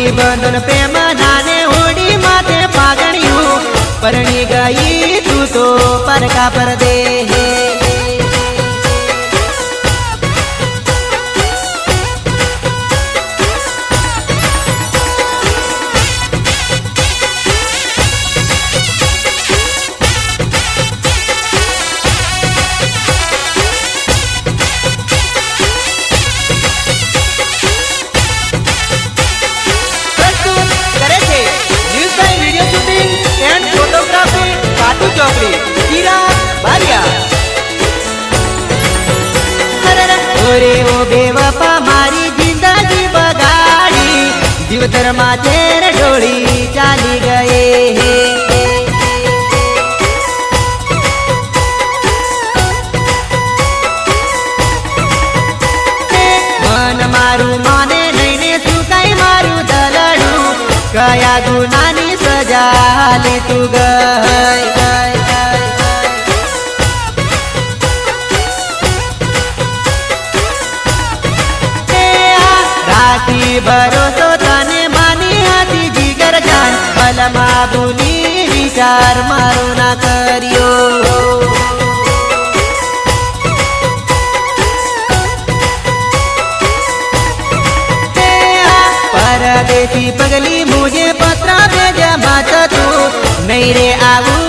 રાખી બંધન પ્રેમ નાને હોડી માથે પાગણ્યું પરણી ગઈ તું તો પરકા પર દે બેવફા મારી જિંદગી બગાડી. જીવતરમાં ચેર ઢોળી ચાલી ગયે કયા ગુનાની સજા લે તું ગઈ, આ ભરોસો તને માની હતી જીગર જાન. પલમાં ભૂલી વિચાર મારો ના કર્યો. પરદેશી પગલી મુજે પત્ર ભેજ મત તું. નહીં રે આવું